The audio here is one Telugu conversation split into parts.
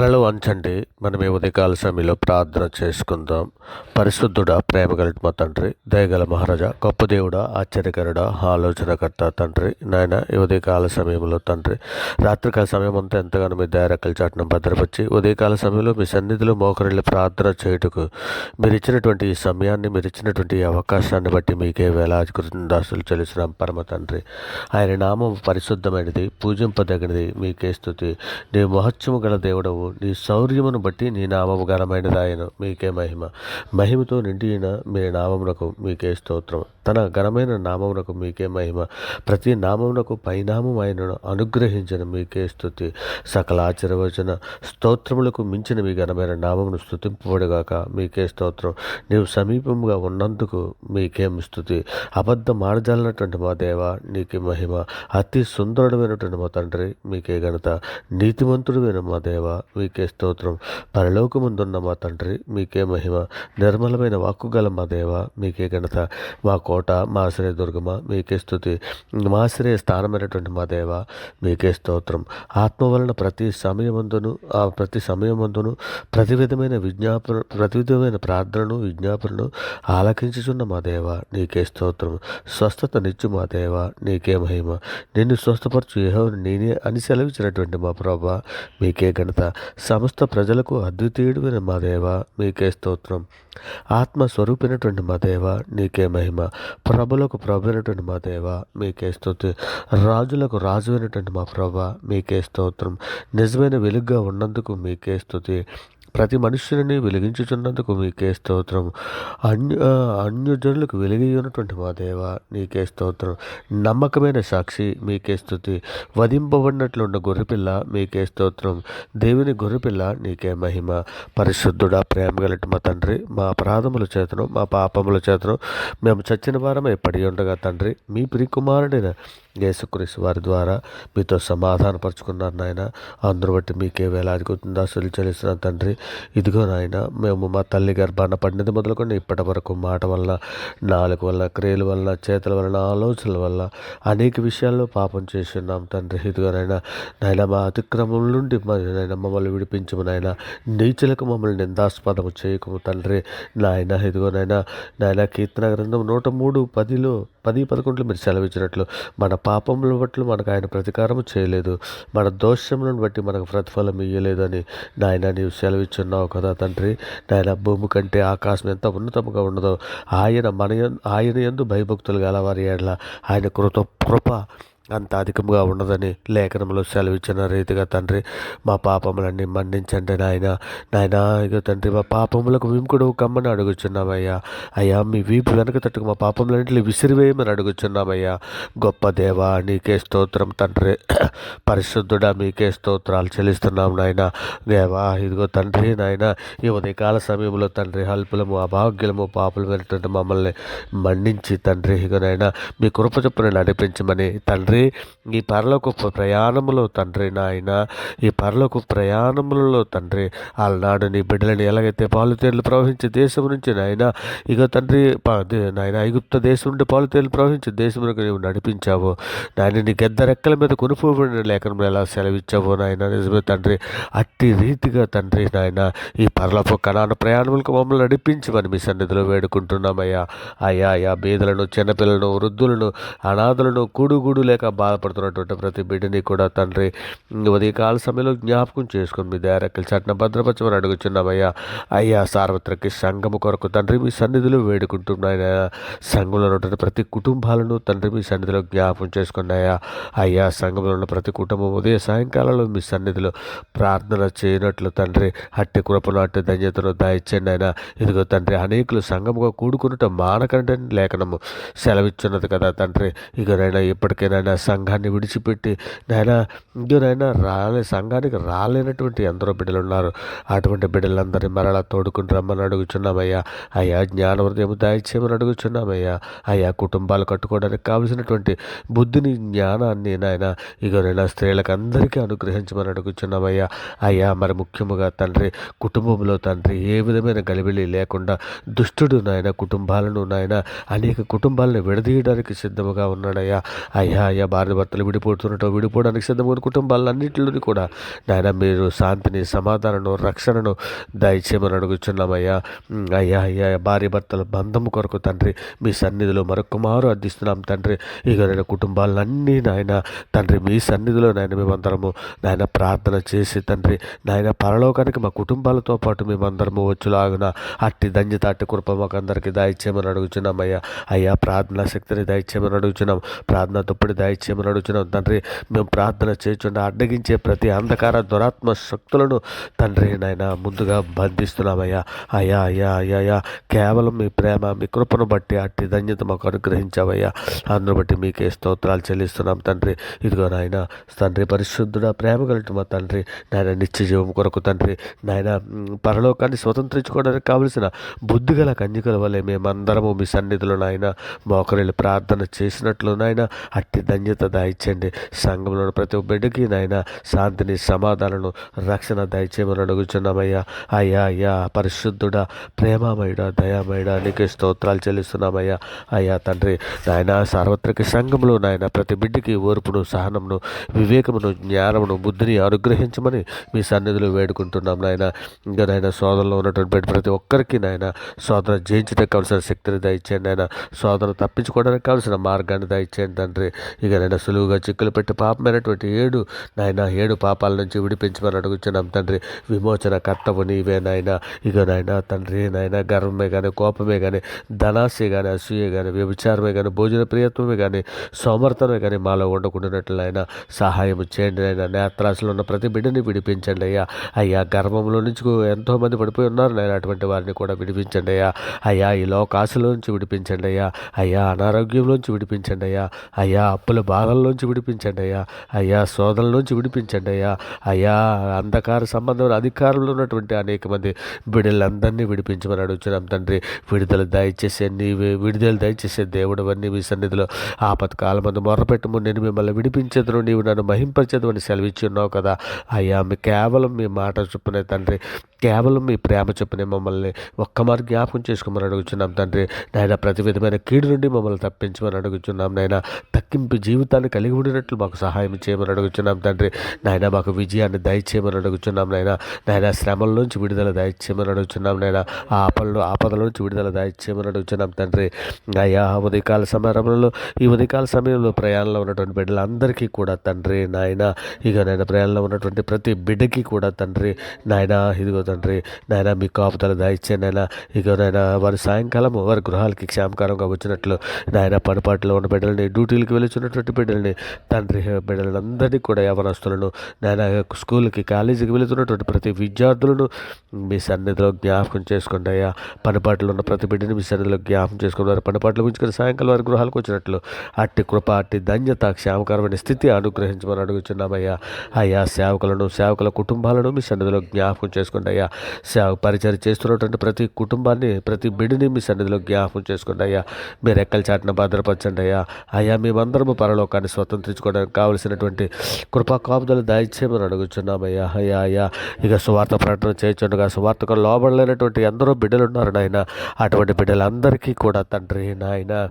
తలలు వంచండి. మనం ఈ ఉదయకాల సమయంలో ప్రార్థన చేసుకుందాం. పరిశుద్ధుడ ప్రేమగల మా తండ్రి దయగల మహారాజా గొప్ప దేవుడా ఆశ్చర్యకరుడా ఆలోచనకర్త తండ్రి నాయన ఈ ఉదయకాల సమయంలో తండ్రి. రాత్రికాల సమయం అంతా ఎంతగానో మీ దయరక్కల చాటును భద్రపరిచి ఉదయకాల సమయంలో మీ సన్నిధిలో మోకరిల్లి ప్రార్థన చేయుటకు మీరు ఇచ్చినటువంటి ఈ సమయాన్ని మీరు ఇచ్చినటువంటి ఈ అవకాశాన్ని బట్టి మీకే వేలాది కృతజ్ఞాసులు చెల్లిస్తున్నాం పరమ తండ్రి. ఆయన నామం పరిశుద్ధమైనది పూజింపదగినది మీకే స్థుతి నీ మహత్యము గల దేవుడవు నీ శౌర్యమును బట్టి నీ నామము ఘనమైనదాయను మీకే మహిమ. మహిమతో నిండిన మీ నామమునకు మీకే స్తోత్రం. తన ఘనమైన నామమునకు మీకే మహిమ. ప్రతి నామమునకు పైనామం ఆయనను అనుగ్రహించిన మీకే స్థుతి సకల ఆచరవచన స్తోత్రములకు మించిన మీ ఘనమైన నామమును స్థుతింపబడిగాక మీకే స్తోత్రం. నీవు సమీపముగా ఉన్నందుకు మీకేం స్థుతి అబద్ధ ఆడజాలనటువంటి మా దేవ నీకే మహిమ. అతి సుందరుడమైనటువంటి మా తండ్రి మీకే ఘనత. నీతిమంతుడమైన మా దేవ మీకే స్తోత్రం. పరలోకముందున్న మా తండ్రి మీకే మహిమ. నిర్మలమైన వాక్కు గల మా దేవ మీకే ఘనత. మా కోట మా ఆశ్రయ దుర్గమ మీకే స్థుతి. మా ఆశ్రయ స్థానమైనటువంటి మా దేవ మీకే స్తోత్రం. ఆత్మ వలన ప్రతి సమయమందును ఆ ప్రతి సమయమందును ప్రతి విధమైన విజ్ఞాపన ప్రతి విధమైన ప్రార్థనను విజ్ఞాపనను ఆలకించుచున్న మా దేవ నీకే స్తోత్రం. స్వస్థత నిచ్చు మా దేవ నీకే మహిమ. నిన్ను స్వస్థపరచు యెహోవాను నేనే అని సెలవిచ్చినటువంటి మా ప్రభా మీకే ఘనత. సమస్త ప్రజలకు అద్వితీయుడైన మా దేవ మీకే స్తోత్రం. ఆత్మ స్వరూపినటువంటి మా దేవ నీకే మహిమ. ప్రభులకు ప్రభునటువంటి మా దేవ మీకే స్తోత్రం. రాజులకు రాజు అయినటువంటి మా ప్రభ మీకే స్తోత్రం. నిజమైన వెలుగుగా ఉన్నందుకు మీకే స్తుతి. ప్రతి మనుషులని వెలిగించుచున్నందుకు మీకే స్తోత్రం. అన్య అన్యజనులకు వెలిగి ఉన్నటువంటి మా దేవ నీకే స్తోత్రం. నమ్మకమైన సాక్షి మీకే స్థుతి వధింపబడినట్లు ఉన్న గొర్రెపిల్ల మీకే స్తోత్రం. దేవుని గొర్రెపిల్ల నీకే మహిమ. పరిశుద్ధుడా ప్రేమ గలటి మా తండ్రి మా అపరాధముల చేతను మా పాపముల చేతను మేము చచ్చిన వారమే పడి ఉండగా తండ్రి మీ ప్రికుమారుడైన యేసుక్రీస్తు వారి ద్వారా మీతో సమాధానపరుచుకున్నారు నాయన. అందరూ బట్టి మీకే వేలాది దాసులు చెల్లిస్తున్నాను తండ్రి. ఇదిగో నాయన మేము మా తల్లి గర్భాన పడినది మొదలుకొని ఇప్పటి వరకు మాట వల్ల నాలుగు వల్ల క్రియల వల్ల చేతుల వలన ఆలోచనల వల్ల అనేక విషయాల్లో పాపం చేస్తున్నాం తండ్రి. ఇదిగో నాయన నాయన మా అతిక్రమం నుండి మరి నాయన మమ్మల్ని విడిపించము నాయన. నీచులకు మమ్మల్ని నిందాస్పదము చేయకము తండ్రి. నాయన ఇదిగో నాయన నాయన కీర్తన గ్రంథం నూట మూడు పదిలో పది పదకొండులో మీరు సెలవిచ్చినట్లు మన పాపముల బట్టి మనకు ఆయన ప్రతీకారం చేయలేదు. మన దోషములను బట్టి మనకు ప్రతిఫలం ఇయ్యలేదని నాయన నీవు సెలవిచ్చున్నావు కదా తండ్రి. నాయన భూమి కంటే ఆకాశం ఎంత ఉన్నతముగా ఉన్నదో ఆయన మన ఆయన ఎందు భయభక్తులు గలవారి ఏడ్ల ఆయన కృత కృప అంత అధికముగా ఉండదని లేఖనంలో సెలవిచ్చిన రీతిగా తండ్రి మా పాపములన్నీ మన్నించండి నాయన. నాయన ఇక తండ్రి మా పాపములకు విముకుడు కమ్మని అడుగుచున్నామయ్యా. అయ్యా మీ వీపు వెనక తట్టుకు మా పాపములన్నింటినీ విసిరివేయమని అడుగుచున్నామయ్యా. గొప్ప దేవా నీకే స్తోత్రం తండ్రి. పరిశుద్ధుడా మీకే స్తోత్రాలు చెల్లిస్తున్నాం నాయన. దేవా ఇదిగో తండ్రి నాయన ఈ ఉదయకాల సమయంలో తండ్రి అల్పులము అభాగ్యులము పాపులమైనటువంటి మమ్మల్ని మన్నించి తండ్రి ఇక నాయన మీ కృప చొప్పున నడిపించమని తండ్రి ఈ పరలోక ప్రయాణములో తండ్రి నాయన ఈ పరలోక ప్రయాణములలో తండ్రి ఆనాడు నీ బిడ్డలని ఎలాగైతే పాలుతేళ్ళు ప్రవహించే దేశం నుంచి నాయన ఇక తండ్రి నాయన ఐగుప్త దేశం నుండి పాలుతేళ్ళు ప్రవహించే దేశములకు నీవు నడిపించావు. నాయన నీ గద్ద రెక్కల మీద కొనుపోబడిన లేఖనంలో ఎలా సెలవిచ్చావో నాయన నిజమే తండ్రి అట్టి రీతిగా తండ్రి నాయన ఈ పరలోక కణాన ప్రయాణములకు మమ్మల్ని నడిపించమని మీ సన్నిధిలో వేడుకుంటున్నామయ్యా. అయ్యా అయ్యా బీదలను చిన్నపిల్లలను వృద్ధులను అనాథలను కూడు గూడు లేక బాధపడుతున్నటువంటి ప్రతి బిడ్డని కూడా తండ్రి ఉదయకాల సమయంలో జ్ఞాపకం చేసుకుని మీ దయారెక్కల అట్న భద్రపరచమని అడుగుచున్నామయ్యా అయ్యా సార్వత్రిక సంఘము కొరకు తండ్రి మీ సన్నిధిలో వేడుకుంటున్నాయన. సంఘంలో ఉన్నటువంటి ప్రతి కుటుంబాలను తండ్రి మీ సన్నిధిలో జ్ఞాపకం చేసుకున్నాయా. అయ్యా సంఘంలో ఉన్న ప్రతి కుటుంబం ఉదయ సాయంకాలంలో మీ సన్నిధిలో ప్రార్థన చేయనట్లు తండ్రి అట్టి కృపను అట్టి ధన్యతను దయచండి ఆయన. ఇదిగో తండ్రి అనేకులు సంఘముగా కూడుకున్నట్టు మానకంటే లేఖనము సెలవిచ్చున్నది కదా తండ్రి. ఇక నైనా ఇప్పటికైనా సంఘాన్ని విడిచిపెట్టి నాయన ఇంకనైనా రాలే సంఘానికి రాలేనటువంటి ఎందరో బిడ్డలు ఉన్నారు అటువంటి బిడ్డలందరినీ మరలా తోడుకుని రమ్మని అడుగుచున్నామయ్యా. అయ్యా జ్ఞాన హృదయం దయచేయమని అడుగుచున్నామయ్యా. అయ్యా కుటుంబాలు కట్టుకోవడానికి కావలసినటువంటి బుద్ధిని జ్ఞానాన్ని నాయన ఇగనైనా స్త్రీలకు అందరికీ అనుగ్రహించమని అడుగుచున్నామయ్యా. అయ్యా మరి ముఖ్యముగా తండ్రి కుటుంబంలో తండ్రి ఏ విధమైన గలిబిలి లేకుండా దుష్టుడు నాయన కుటుంబాలను నాయన అనేక కుటుంబాలను విడదీయడానికి సిద్ధముగా ఉన్నాడయ్యా. అయ్యా అయ్యా భార్య భర్తలు విడిపోతుండటం విడిపోవడానికి సిద్ధమైన కుటుంబాలన్నింటిలోని కూడా నాయన మీరు శాంతిని సమాధానను రక్షణను దయచేయమని అడుగుచున్నామయ్యా. అయ్యా అయ్యా భార్య భర్తల బంధం కొరకు తండ్రి మీ సన్నిధిలో మరొకమారు అర్థిస్తున్నాం తండ్రి. ఇక నేను కుటుంబాలన్నీ నాయన తండ్రి మీ సన్నిధిలో నాయన మేమందరము నాయన ప్రార్థన చేసి తండ్రి నాయన పరలోకానికి మా కుటుంబాలతో పాటు మేమందరము వచ్చులాగున అట్టి ధన్యత అట్టి కృప మాకు అందరికీ దయచేయమని అడుగుచున్నాం అయ్యా అయ్యా ప్రార్థనా శక్తిని దయచేయమని అడుగుచున్నాం. ప్రార్థన తప్పుడు దయచేయమని అడుగుచున్నాం తండ్రి మేము ప్రార్థన చేయుచుండా అడ్డగించే ప్రతి అంధకార దురాత్మ శక్తులను తండ్రి నాయన ముందుగా బంధిస్తున్నామయ్యా. అయ్యా అయ్యా అయ్యా కేవలం మీ ప్రేమ మీ కృపను బట్టి అట్టి ధన్యత మాకు అనుగ్రహించావయ్యా. అందును బట్టి మీకే స్తోత్రాలు చెల్లిస్తున్నాం తండ్రి. ఇదిగో నాయన తండ్రి పరిశుద్ధుడ ప్రేమ కలిగిన మా తండ్రి నాయన నిత్య జీవం కొరకు తండ్రి నాయన పరలోకాన్ని స్వతంత్రించుకోవడానికి కావలసిన బుద్ధిగల కన్యకల వల్లే మేమందరము మీ సన్నిధిలో నాయన మోకరిల్లి ప్రార్థన చేసినట్లు నాయన అట్టి ధన్యత దాయించండి. సంఘంలో ప్రతి ఒక్క బిడ్డకి నాయన శాంతిని సమాధానాలను రక్షణ దయచేయమని అడుగుచున్నామయ్యా. అయ్యా అయ్యా పరిశుద్ధుడా ప్రేమమయుడా దయామయుడా నీకు స్తోత్రాలు చెల్లిస్తున్నామయ్యా. అయ్యా తండ్రి నాయన సార్వత్రిక సంఘంలో నాయన ప్రతి బిడ్డకి ఓర్పును సహనమును వివేకమును జ్ఞానమును బుద్ధిని అనుగ్రహించమని మీ సన్నిధిలో వేడుకుంటున్నాం నాయన. ఇంకా నాయన సోదరులో ఉన్నటువంటి ప్రతి ఒక్కరికి నాయన సోదర జయించడానికి కావాల్సిన శక్తిని దయచేయండి నాయన. సోదరు తప్పించుకోవడానికి కావాల్సిన మార్గాన్ని దయచేయండి తండ్రి. ఇక నాయన సులువుగా చిక్కులు పెట్టి పాపమైనటువంటి ఏడు నాయన ఏడు పాపాల నుంచి విడిపించమని అడుగుచున్నాం తండ్రి. విమోచన కర్తవు నీవే నాయన. ఇక నాయన తండ్రి నాయన గర్వమే కానీ కోపమే కానీ ధనాశే కానీ అసూయ కానీ వ్యభిచారమే కానీ భోజన ప్రియత్వమే కానీ సోమర్థమే కానీ మాలో ఉండకుండానట్లు ఆయన సహాయం చేయండి నాయన. నేత్రాసులో ఉన్న ప్రతి బిడ్డని విడిపించండి అయ్యా. అయ్యా గర్భంలో నుంచి ఎంతోమంది పడిపోయి ఉన్నారు నేను అటువంటి వారిని కూడా విడిపించండి అయ్యా. అయ్యా ఈ లోకాశలో నుంచి విడిపించండి అయ్యా. అయ్యా అనారోగ్యంలోంచి విడిపించండి అయ్యా. అయ్యా అప్పుల బాధల్లోంచి విడిపించండి అయ్యా. అయ్యా శోధనలోంచి విడిపించండి అయ్యా. అయ్యా అంధకార సంబంధమైన అధికారంలో ఉన్నటువంటి అనేక మంది బిడ్డలందరినీ విడిపించమని అడుగుతున్నాం తండ్రి. విడుదల దయచేసే నీవే విడుదల దయచేసే దేవుడు అన్నీ మీ సన్నిధిలో ఆపత్కాలం కాలం మంది మొర్రపెట్టము నేను మిమ్మల్ని విడిపించదును నీవు నన్ను మహింపచేదు అని సెలవిచ్చి ఉన్నావు కదా. అయ్యా మీ కేవలం మీ మాట చొప్పునే తండ్రి. కేవలం మీ ప్రేమ చొప్పునే మమ్మల్ని ఒక్క మారు జ్ఞాపకం చేసుకోమని అడుగుతున్నాం తండ్రి. నాయన ప్రతి విధమైన కీడు నుండి మమ్మల్ని తప్పించమని అడుగుతున్నాం నాయన. తక్కింపు జీవితాన్ని కలిగి ఉండినట్లు మాకు సహాయం చేయమని అడుగుచున్నాం తండ్రి. నాయన మాకు విజయాన్ని దయచేయమని అడుగుచున్నాం నాయన. నాయన శ్రమల నుంచి విడుదల దయచేయమని అడుగుచున్నాం నాయన. ఆపల్లో ఆపదల నుంచి విడుదల దయచేయమని అడుగుచున్నాం తండ్రి. అయ్యా ఉదయకాల సమయంలో ఈ ఉదయకాల సమయంలో ప్రయాణంలో ఉన్నటువంటి బిడ్డలందరికీ కూడా తండ్రి నాయన ఇక నాయన ప్రయాణంలో ఉన్నటువంటి ప్రతి బిడ్డకి కూడా తండ్రి నాయన ఇదిగో తండ్రి నాయన మీ కాపుదల దయచే నాయన ఇక నాయన వారి సాయంకాలం వారి గృహాలకి క్షేమకరంగా వచ్చినట్లు నాయన పనిపాట్లో ఉన్న బిడ్డలని డ్యూటీలకు వెళుతున్నటువంటి బిడ్డల్ని తండ్రి బిడ్డలందరినీ కూడా యవనస్తులను నాయన స్కూల్కి కాలేజీకి వెళుతున్నటువంటి ప్రతి విద్యార్థులను మీ సన్నిధిలో జ్ఞాపకం చేసుకోండి అయ్యా పనిపాట్లు ఉన్న ప్రతి బిడ్డని మీ సన్నిధిలో జ్ఞాపకం చేసుకున్నారు వారి పనిపాట్లు ఉంచుకుని సాయంకాలం వారి గృహాలకు వచ్చినట్లు అట్టి కృప అట్టి ధన్యత క్షేమకరమైన స్థితి అనుగ్రహించమని అడుగుతున్నామయ్యా అయ్యా. సేవకులను సేవకుల కుటుంబాలను మీ సన్నిధిలో జ్ఞాపకం చేసుకోండి అయ్యా సేవ పరిచయం చేస్తున్నటువంటి ప్రతి కుటుంబాన్ని ప్రతి బిడ్డని మీ సన్నిధిలో జ్ఞాపకం చేసుకోండి అయ్యా మీరు ఎక్కల చాటున భద్రపరచండి అయ్యా. అయ్యా మేమందరము పరలోకాన్ని స్వతంత్రించుకోవడానికి కావలసినటువంటి కృపా కాపుదలు దయచేయమని అడుగుచున్నామయ్యా అయ్యా. అయ్యా ఇక సువార్త ప్రకటన చేయొచ్చుండగా సువార్తకు లోబడలేనటువంటి ఎందరో బిడ్డలు ఉన్నారు నాయన. అటువంటి బిడ్డలందరికీ కూడా తండ్రి నాయన.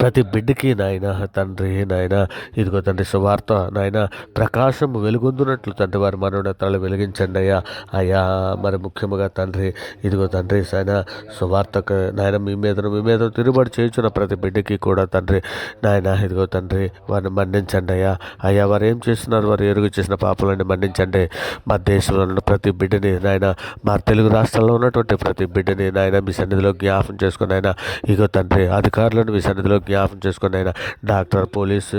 ప్రతి బిడ్డకి నాయన తండ్రి నాయన ఇదిగో తండ్రి సువార్త నాయన ప్రకాశం వెలుగొందునట్లు తండ్రి వారి మనోన్నతాలు వెలిగించండి అయ్యా. అయ్యా మరి ముఖ్యముగా తండ్రి ఇదిగో తండ్రి సాయన సువార్తకు నాయన మీ మీద మీ మీద తిరుగుబడి చేయించిన ప్రతి బిడ్డకి కూడా తండ్రి నాయన ఇదిగో తండ్రి వారిని మన్నించండి అయ్యా. అయ్యా వారు ఏం చేస్తున్నారు? వారు ఎరుగు చేసిన పాపలను మన్నించండి. మా దేశంలో ఉన్న ప్రతి బిడ్డని నాయన మా తెలుగు రాష్ట్రాల్లో ఉన్నటువంటి ప్రతి బిడ్డని నాయన మీ సన్నిధిలో జ్ఞాపం చేసుకుని ఆయన ఇగో తండ్రి అధికారులను మీ సన్నిధిలో జ్ఞాపం చేసుకుని ఆయన డాక్టర్ పోలీసు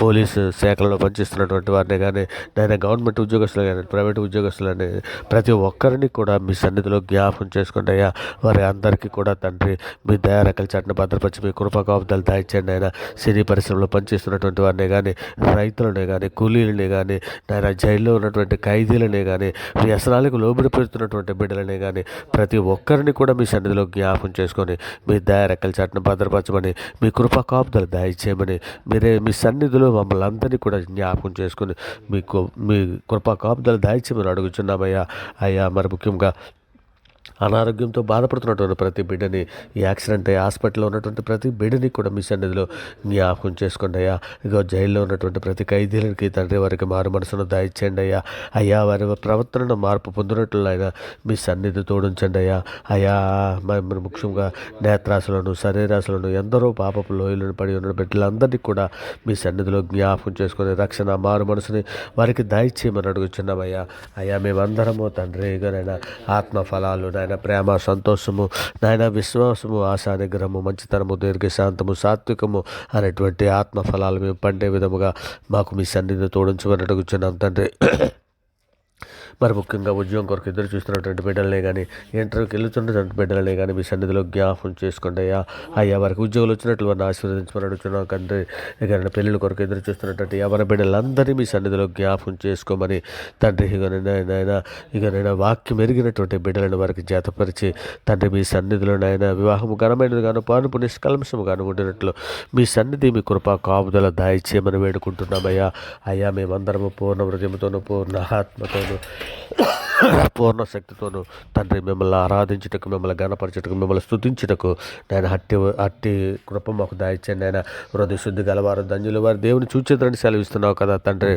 పోలీసు శాఖలలో పనిచేస్తున్నటువంటి వారిని కానీ నేను గవర్నమెంట్ ఉద్యోగస్తులు కానీ ప్రైవేట్ ఉద్యోగస్తులు కానీ ప్రతి ఒక్కరిని కూడా మీ సన్నిధిలో జ్ఞాపకం చేసుకోండి అయ్యా వారి అందరికీ కూడా తండ్రి మీ దయారకల చట్టను భద్రపరిచి మీ కృపకాపుదలు దాయించండి ఆయన సినీ పరిశ్రమలో పనిచేస్తున్నటువంటి వారిని కానీ రైతులనే కానీ కూలీలని కానీ నాయన జైల్లో ఉన్నటువంటి ఖైదీలని కానీ వ్యసనాలకు లోబడి పెడుతున్నటువంటి బిడ్డలని కానీ ప్రతి ఒక్కరిని కూడా మీ సన్నిధిలో జ్ఞాపకం చేసుకొని మీ దయారెక్కల చాటును భద్రపరచమని మీ కృప కాపుదలు దయచేయమని మీరే మీ సన్నిధిలో మమ్మల్ని అందరినీ కూడా జ్ఞాపకం చేసుకుని మీకు మీ కృప కాపుదలు దయచేయమని అడుగుచున్నామయ్యా. అయ్యా మరి ముఖ్యంగా అనారోగ్యంతో బాధపడుతున్నటువంటి ప్రతి బిడ్డని ఈ యాక్సిడెంట్ అయ్యి హాస్పిటల్లో ఉన్నటువంటి ప్రతి బిడ్డని కూడా మీ సన్నిధిలో జ్ఞాపకం చేసుకోండి అయ్యా. ఇగో జైల్లో ఉన్నటువంటి ప్రతి ఖైదీలకి తండ్రి వారికి మారు మనసును దయచేయండి అయ్యా. అయ్యా వారి ప్రవర్తనను మార్పు పొందినట్లు అయినా మీ సన్నిధి తోడించండి అయ్యా. అయ్యా మ- ముఖ్యంగా నేత్రాసులను శరీరాసులను ఎందరో పాపపు లోయలను పడి ఉన్న బిడ్డలందరినీ కూడా మీ సన్నిధిలో జ్ఞాపకం చేసుకొని రక్షణ మారు మనసుని వారికి దయచేయమని అడుగుచున్నామయ్యా అయ్యా. మేమందరము తండ్రి గారైనా ఆత్మ ఫలాలు నాయన ప్రేమ సంతోషము నాయన విశ్వాసము ఆశానిగ్రహము మంచితనము దీర్ఘశాంతము సాత్వికము అనేటువంటి ఆత్మ ఫలాలు మేము పండే విధముగా మాకు మీ సన్నిధిని తోడించమని అడుగుచున్నాం తండ్రి. మరి ముఖ్యంగా ఉద్యోగం కొరకు ఎదురు చూస్తున్నటువంటి బిడ్డలనే కానీ ఇంటర్వ్యూకి వెళ్తున్నటువంటి బిడ్డలనే కానీ మీ సన్నిధిలో జ్ఞాపం చేసుకోండి అయ్యా అయ్యా వారికి ఉద్యోగాలు వచ్చినట్లు వారిని ఆశీర్వదించమని అడుగుతున్నాం కంటే ఇక పెళ్ళిళ్ళ కొరకు ఎదురు చూస్తున్నటువంటి ఎవరి బిడ్డలందరినీ మీ సన్నిధిలో జ్ఞాపం చేసుకోమని తండ్రి ఇక నాయన ఇక నేను వాక్యం ఎరిగినటువంటి బిడ్డలను వారికి జతపరిచి తండ్రి మీ సన్నిధిలో నాయన వివాహము ఘనమైనది గాను పానుపు నిష్కల్మషము గాను ఉండినట్లు మీ సన్నిధి మీ కృపా కాపుదల దాయిచేయమని వేడుకుంటున్నామయ్యా అయ్యా మేమందరము పూర్ణ హృదయంతోనూ పూర్ణ ఆత్మతోనూ పూర్ణ శక్తితోనూ తండ్రి మిమ్మల్ని ఆరాధించుటకు మిమ్మల్ని గణపరచుటకు మిమ్మల్ని స్థుతించుటకు నేను హట్టి అట్టి కృప మాకు దాయిచ్చాను నేను హృదయ శుద్ధి గలవారు ధన్యులు వారి. దేవుని చూచేదని సెలవిస్తున్నావు కదా తండ్రి.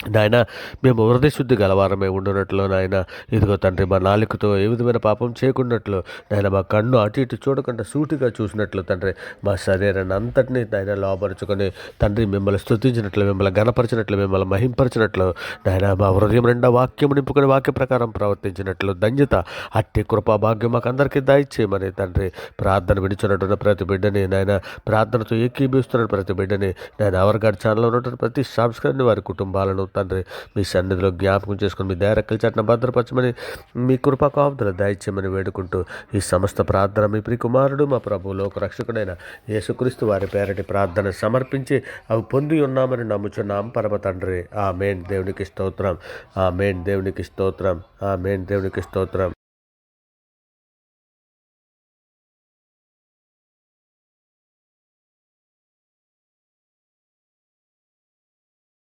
నాయన మేము హృదయ శుద్ధి గలవారమే ఉండునట్లు నాయన. ఇదిగో తండ్రి మా నాలుకతో ఏ విధమైన పాపం చేయకున్నట్లు నాయన మా కన్ను అటు ఇటు చూడకుండా సూటిగా చూసినట్లు తండ్రి. మా శరీరాన్ని అంతటినీ నాయన లోపరుచుకొని తండ్రి మిమ్మల్ని స్తుతించినట్లు మిమ్మల్ని గణపరిచినట్లు మిమ్మల్ని మహింపరిచినట్లు. నాయన మా హృదయం నిండా వాక్యం నింపుకొని వాక్య ప్రకారం ప్రవర్తించినట్లు. ధన్యత అట్టి కృపా భాగ్యం మాకు అందరికీ దాయిచ్చేయమని తండ్రి. ప్రార్థన విడిచున్నటువంటి ప్రతి బిడ్డని నాయన ప్రార్థనతో ఏకీభవిస్తున్న ప్రతి బిడ్డని నాయన అవర్గాడ్ ఛానల్లో ఉన్నటువంటి ప్రతి సంస్కరణ వారి కుటుంబాలను తండ్రి మీ సన్నిధిలో జ్ఞాపకం చేసుకుని మీ దయరెక్కల చట్టం భద్రపరచమని మీ కృపా కాపుదల దయచేయమని వేడుకుంటూ ఈ సమస్త ప్రార్థన మీ ప్రికుమారుడు మా ప్రభు లోక రక్షకుడైన యేసుక్రీస్తు వారి పేరటి ప్రార్థన సమర్పించి అవి పొంది ఉన్నామని నమ్ముచున్నాం. పరమ తండ్రి ఆ మేన్ దేవునికి స్తోత్రం. ఆ మేన్ దేవునికి స్తోత్రం. ఆ మేన్ దేవునికి స్తోత్రం.